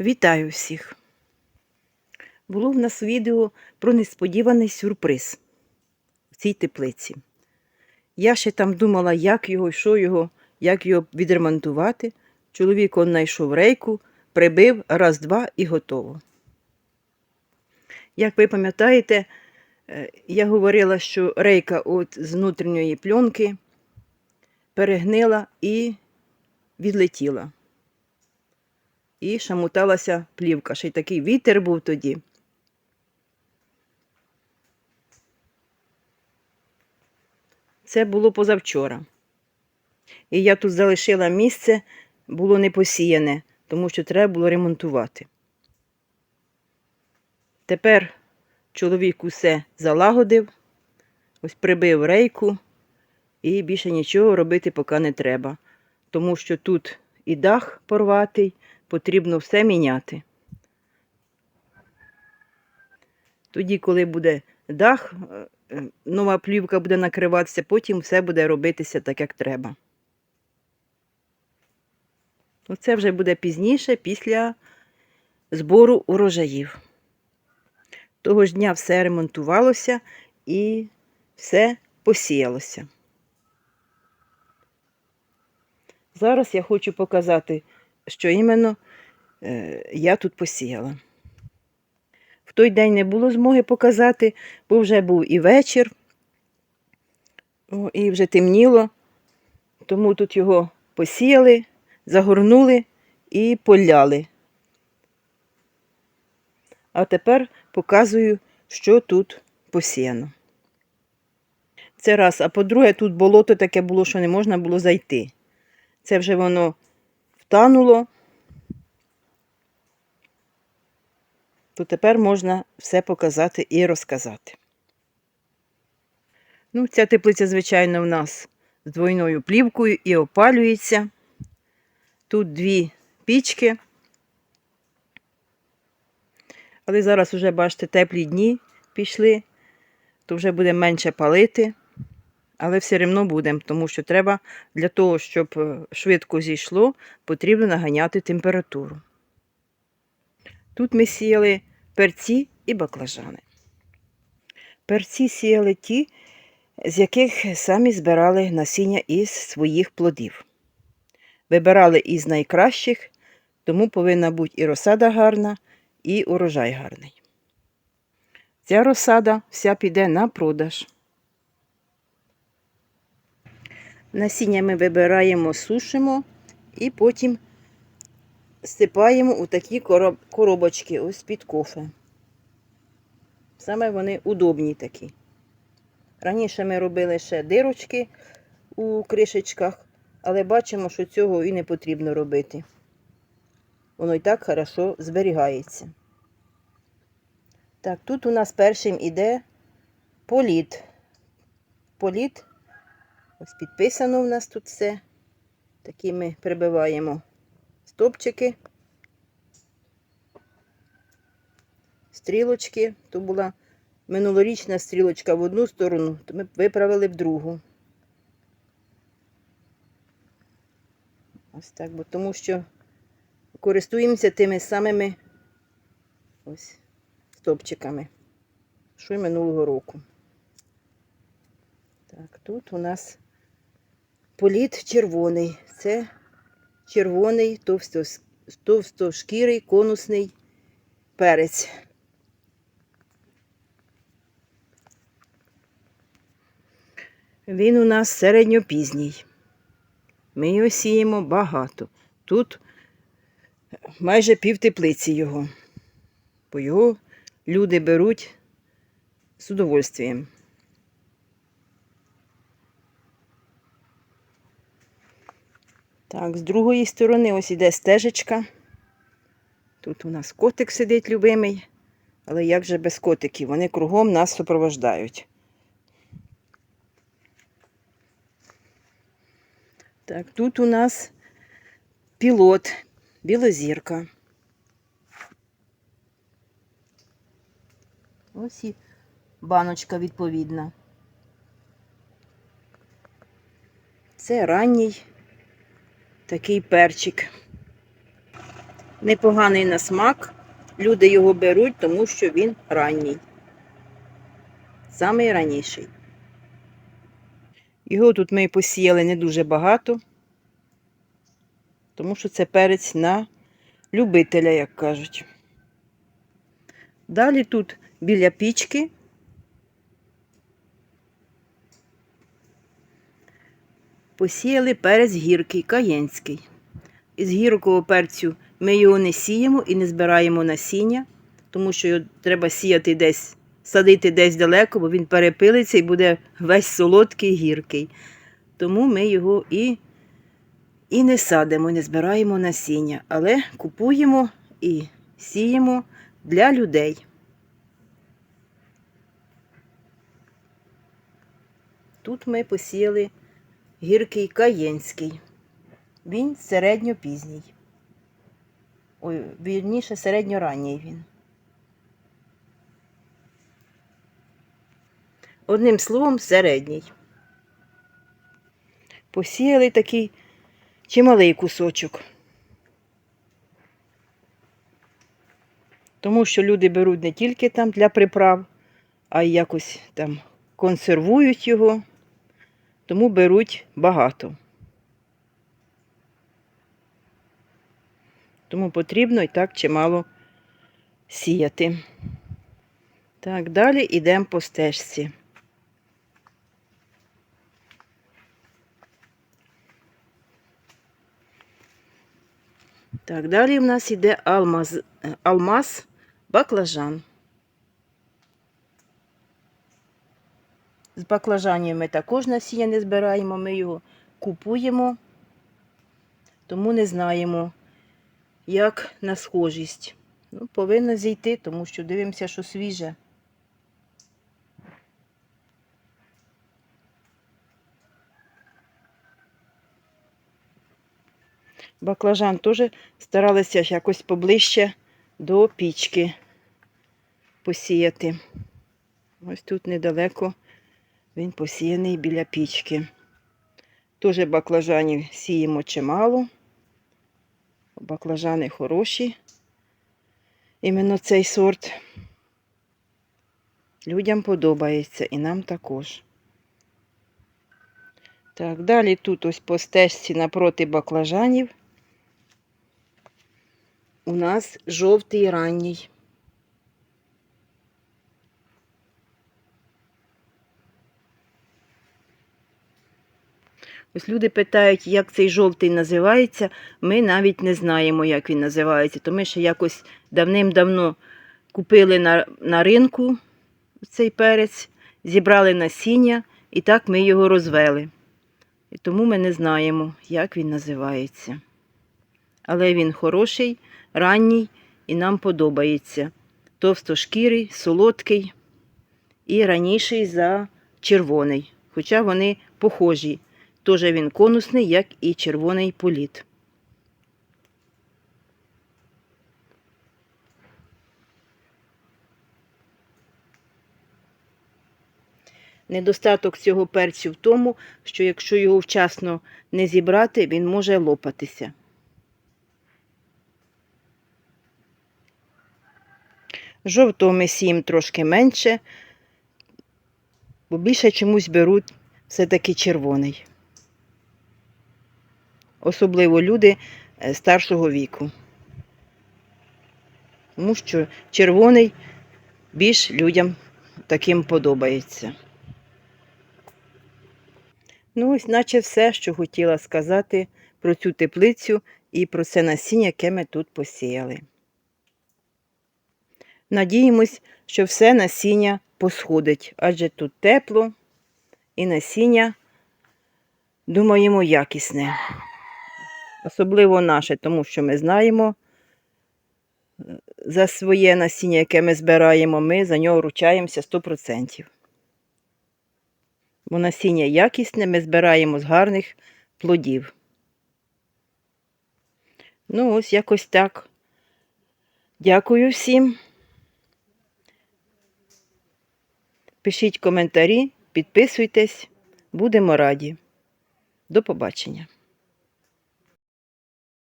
Вітаю всіх! Було в нас відео про несподіваний сюрприз в цій теплиці. Я ще там думала, як його, що його, як його відремонтувати. Чоловік он знайшов рейку, прибив раз-два і готово. Як ви пам'ятаєте, е, я говорила, що рейка от з внутрішньої пленки перегнила і відлетіла і шамуталася плівка. Ще й такий вітер був тоді. Це було позавчора. І я тут залишила місце, було не посіяне, тому що треба було ремонтувати. Тепер чоловік усе залагодив, ось прибив рейку, і більше нічого робити поки не треба, тому що тут і дах порватий, потрібно все міняти. Тоді, коли буде дах, е, нова плівка буде накриватися, потім все буде робитися так, як треба. Оце вже буде пізніше, після збору урожаїв. Того ж дня все ремонтувалося і все посіялося. Зараз я хочу показати, що іменно я тут посіяла. В той день не було змоги показати, бо вже був і вечір, і вже темніло, тому тут його посіяли, загорнули і поляли. А тепер показую, що тут посіяно. Це раз, а по-друге, тут болото таке було, що не можна було зайти. Це вже воно втануло, то тепер можна все показати і розказати. Ну, ця теплиця, звичайно, в нас з двойною плівкою і опалюється. Тут дві пічки. Але зараз вже, бачите, теплі дні пішли, то вже буде менше палити. Але все одно будемо, тому що треба для того, щоб е, швидко зійшло, потрібно наганяти температуру. Тут ми сіяли перці і баклажани. Перці сіяли ті, з яких самі збирали насіння із своїх плодів. Вибирали із найкращих, тому повинна бути і розсада гарна, і урожай гарний. Ця розсада вся піде на продаж. Насіння ми вибираємо, сушимо і потім сипаємо у такі короб... коробочки, ось під кофе. Саме вони удобні такі. Раніше ми робили ще дирочки у кришечках, але бачимо, що цього і не потрібно робити. Воно і так хорошо зберігається. Так, тут у нас першим іде політ. Політ Ось підписано у нас тут все. Такі ми прибиваємо стопчики, стрілочки. То була минулорічна стрілочка в одну сторону, то ми виправили в другу. Ось так, бо тому що користуємося тими самими ось стопчиками, що й минулого року. Так, тут у нас політ червоний. Це червоний товстошкірий конусний перець. Він у нас середньопізній. Ми його сіємо багато. Тут майже пів теплиці його, бо його люди беруть з удовольствием. Так, з другої сторони ось іде стежечка. Тут у нас котик сидить любимий, але як же без котиків? Вони кругом нас супровождають. Так, тут у нас пілот, білозірка. Ось і баночка відповідна. Це ранній такий перчик. Непоганий на смак. Люди його беруть, тому що він ранній. Самий ранніший. Його тут ми посіяли не дуже багато, тому що це перець на любителя, як кажуть. Далі тут біля пічки посіяли перець гіркий, каєнський. Із гіркого перцю ми його не сіємо і не збираємо насіння, тому що його треба сіяти десь, садити десь далеко, бо він перепилиться і буде весь солодкий гіркий. Тому ми його і, і не садимо, не збираємо насіння, але купуємо і сіємо для людей. Тут ми посіяли гіркий каєнський. Він середньопізній. Ой, вірніше, середньоранній він. Одним словом, середній. Посіяли такий чималий кусочок. Тому що люди беруть не тільки там для приправ, а й якось там консервують його, тому беруть багато. Тому потрібно і так чимало сіяти. Так, далі йдемо по стежці. Так, далі в нас йде алмаз, е, алмаз баклажан. З баклажанів ми також насіння не збираємо, ми його купуємо, тому не знаємо, як на схожість. Ну, повинна зійти, тому що дивимося, що свіже. Баклажан теж старалися якось поближче до пічки посіяти. Ось тут недалеко він посіяний біля пічки. Теж баклажанів сіємо чимало. Баклажани хороші. Іменно цей сорт людям подобається і нам також. Так, далі тут ось по стежці напроти баклажанів у нас жовтий ранній. Ось люди питають, як цей жовтий називається. Ми навіть не знаємо, як він називається. То ми ще якось давним-давно купили на, на ринку цей перець, зібрали насіння і так ми його розвели. І тому ми не знаємо, як він називається. Але він хороший, ранній і нам подобається. Товстошкірий, солодкий і раніший за червоний. Хоча вони похожі. Теж він конусний, як і червоний політ. Недостаток цього перцю в тому, що якщо його вчасно не зібрати, він може лопатися. Жовтого ми сіємо трошки менше, бо більше чомусь беруть все-таки червоний. Особливо люди е, старшого віку. Тому що червоний більш людям таким подобається. Ну, ось, наче все, що хотіла сказати про цю теплицю і про це насіння, яке ми тут посіяли. Надіємось, що все насіння посходить, адже тут тепло і насіння, думаємо, якісне. Особливо наше, тому що ми знаємо е, за своє насіння, яке ми збираємо, ми за нього ручаємося 100%. Бо насіння якісне ми збираємо з гарних плодів. Ну, ось якось так. Дякую всім. Пишіть коментарі, підписуйтесь, будемо раді. До побачення.